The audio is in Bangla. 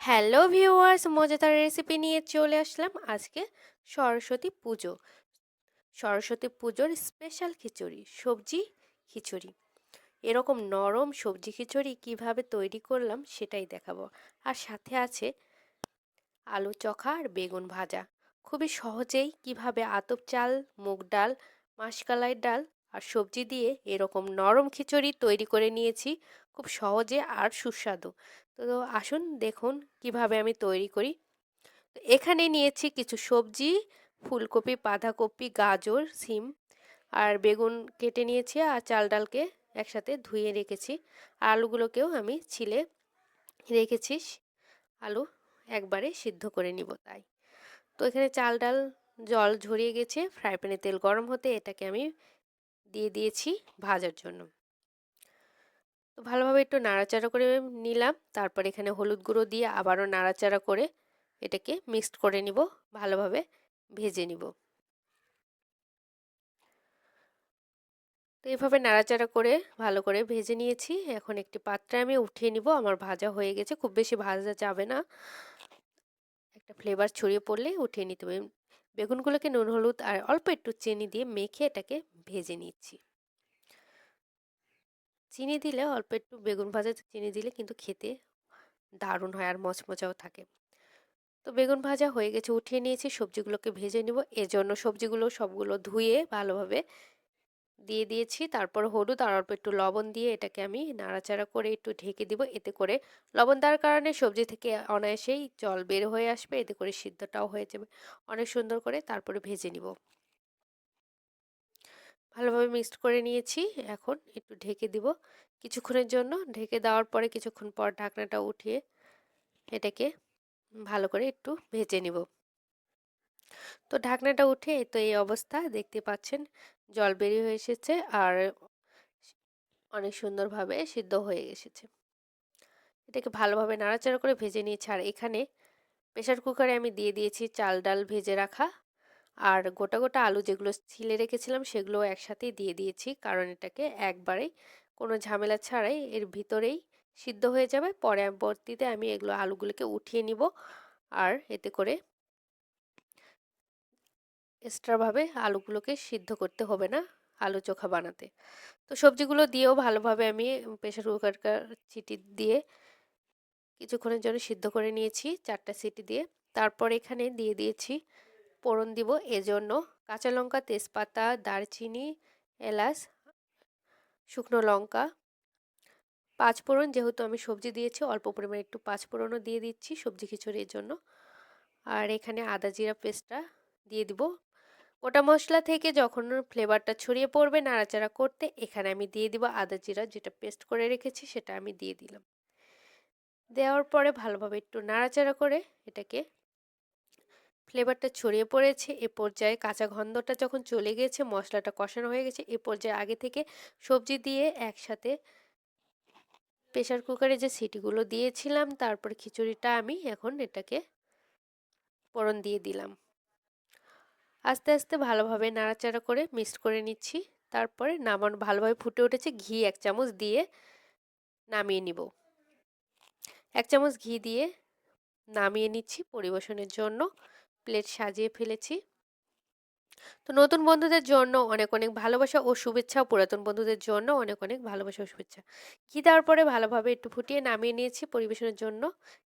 হ্যালো ভিউয়ার্স, মজাদার রেসিপি নিয়ে চলে আসলাম আজকে সরস্বতী পুজো। সরস্বতী পুজোর স্পেশাল খিচুড়ি, সবজি খিচুড়ি। এরকম নরম সবজি খিচুড়ি কীভাবে তৈরি করলাম সেটাই দেখাবো। আর সাথে আছে আলু চখা আর বেগুন ভাজা। খুবই সহজেই কীভাবে আতপ চাল, মুগ ডাল, মাসকালাই ডাল আর সবজি দিয়ে এরকম নরম খিচুড়ি তৈরি করে নিয়েছি। খুব সহজে আর সুস্বাদু। তো আসুন দেখুন কীভাবে আমি তৈরি করি। এখানে নিয়েছি কিছু সবজি, ফুলকপি, বাঁধাকপি, গাজর, সিম আর বেগুন কেটে নিয়েছি আর চাল ডালকে একসাথে ধুয়ে রেখেছি। আলুগুলোকেও আমি ছিলে রেখেছি। আলু একবারে সিদ্ধ করে নিব তাই। তো এখানে চাল ডাল জল ঝরিয়ে গেছে ফ্রাই প্যানে তেল গরম হতে এটাকে আমি দিয়ে দিয়েছি ভাজার জন্য। তো ভালোভাবে একটু নাড়াচাড়া করে নিলাম। তারপর এখানে হলুদ গুঁড়ো দিয়ে আবারও নাড়াচাড়া করে এটাকে মিক্সড করে নিব, ভালোভাবে ভেজে নিব। তো এভাবে নাড়াচাড়া করে ভালো করে ভেজে নিয়েছি। এখন একটি পাত্রে আমি উঠিয়ে নিব। আমার ভাজা হয়ে গেছে। খুব বেশি ভাজা যাবে না। একটা ফ্লেভার ছড়িয়ে পড়লে উঠিয়ে নিতে হবে বেগুনগুলোকে নুন, হলুদ আর অল্প একটু চিনি দিয়ে মেখে এটাকে ভেজে নিচ্ছি। চিনি দিলে, অল্প একটু বেগুন ভাজা চিনি দিলে কিন্তু খেতে দারুণ হয় আর মচমচাও থাকে। তো বেগুন ভাজা হয়ে গেছে, উঠিয়ে নিয়েছি, সবজিগুলোকে ভেজে নিব। এজন্য সবজিগুলো সবগুলো ধুয়ে ভালোভাবে দিয়ে দিয়েছি। তারপর হলুদ আর অল্প একটু লবণ দিয়ে এটাকে আমি নাড়াচাড়া করে একটু ঢেকে দিব। এতে করে লবণ দেওয়ার কারণে সবজি থেকে অনায়াসেই জল বের হয়ে আসবে। এতে করে সিদ্ধটাও হয়ে যাবে। অনেক সুন্দর করে তারপরে ভেজে নিব। ভালোভাবে মিক্সড করে নিয়েছি। এখন একটু ঢেকে দিব। কিছুক্ষণের জন্য ঢেকে দেওয়ার পরে কিছুক্ষণ পর ঢাকনাটা উঠিয়ে এটাকে ভালো করে একটু ভেজে নিব। তো ঢাকনাটা উঠে তো এই অবস্থা দেখতে পাচ্ছেন। জল বেরিয়ে হয়ে এসেছে আর অনেক সুন্দরভাবে সিদ্ধ হয়ে এসেছে এটাকে ভালোভাবে নাড়াচাড়া করে ভেজে নিয়েছি। আর এখানে প্রেশার কুকারে আমি দিয়ে দিয়েছি চাল ডাল ভেজে রাখা। আর গোটা গোটা আলু যেগুলো ছিলে রেখেছিলাম সেগুলো একসাথেই দিয়ে দিয়েছি। কারণ এটাকে একবারেই কোনো ঝামেলা ছাড়াই এর ভিতরেই সিদ্ধ হয়ে যাবে। পরে পরবর্তীতে আমি এগুলো আলুগুলোকে উঠিয়ে নিব। আর এতে করে এক্সট্রাভাবে আলুগুলোকে সিদ্ধ করতে হবে না, আলু চোখা বানাতে। তো সবজিগুলো দিয়েও ভালোভাবে আমি প্রেশার কুকারটা চিটি দিয়ে কিছুক্ষণের জন্য সিদ্ধ করে নিয়েছি, চারটা সিটি দিয়ে। তারপর এখানে দিয়ে দিয়েছি ফোড়ন দিব, এজন্য কাঁচা লঙ্কা, তেজপাতা, দারচিনি, এলাচ, শুকনো লঙ্কা, পাঁচ ফোড়ন যেহেতু আমি সবজি দিয়েছি, অল্প পরিমাণে একটু পাঁচ ফোড়নও দিয়ে দিচ্ছি সবজি খিচুড়ির জন্য। আর এখানে আদা জিরা পেস্টটা দিয়ে দিব। গোটা মশলা থেকে যখন ফ্লেভারটা ছড়িয়ে পড়বে নাড়াচাড়া করতে, এখানে আমি দিয়ে দিব আদা জিরা, যেটা পেস্ট করে রেখেছি সেটা আমি দিয়ে দিলাম। দেওয়ার পরে ভালোভাবে একটু নাড়াচাড়া করে এটাকে ফ্লেভারটা ছড়িয়ে পড়েছে, এ পর্যায়ে কাঁচা গন্ধটা যখন চলে গেছে, মশলাটা কষানো হয়ে গেছে, এ পর্যায়ে আগে থেকে সবজি দিয়ে একসাথে প্রেশার কুকারে যে সিটিগুলো দিয়েছিলাম, তারপর খিচুড়িটা আমি এখন এটাকে পরন দিয়ে দিলাম। আস্তে আস্তে ভালোভাবে নাড়াচাড়া করে মিক্সড করে নিচ্ছি। তারপরে নামানো ভালোভাবে ফুটে উঠেছে, ঘি এক চামচ দিয়ে নামিয়ে নিব। এক চামচ ঘি দিয়ে নামিয়ে নিচ্ছি পরিবেশনের জন্য। প্লেট সাজিয়ে ফেলেছি। তো নতুন বন্ধুদের জন্য অনেক অনেক ভালোবাসা ও শুভেচ্ছা পুরাতন বন্ধুদের জন্য অনেক অনেক ভালোবাসা ও শুভেচ্ছা। ঘি দেওয়ার পরে ভালোভাবে একটু ফুটিয়ে নামিয়ে নিয়েছি পরিবেশনের জন্য।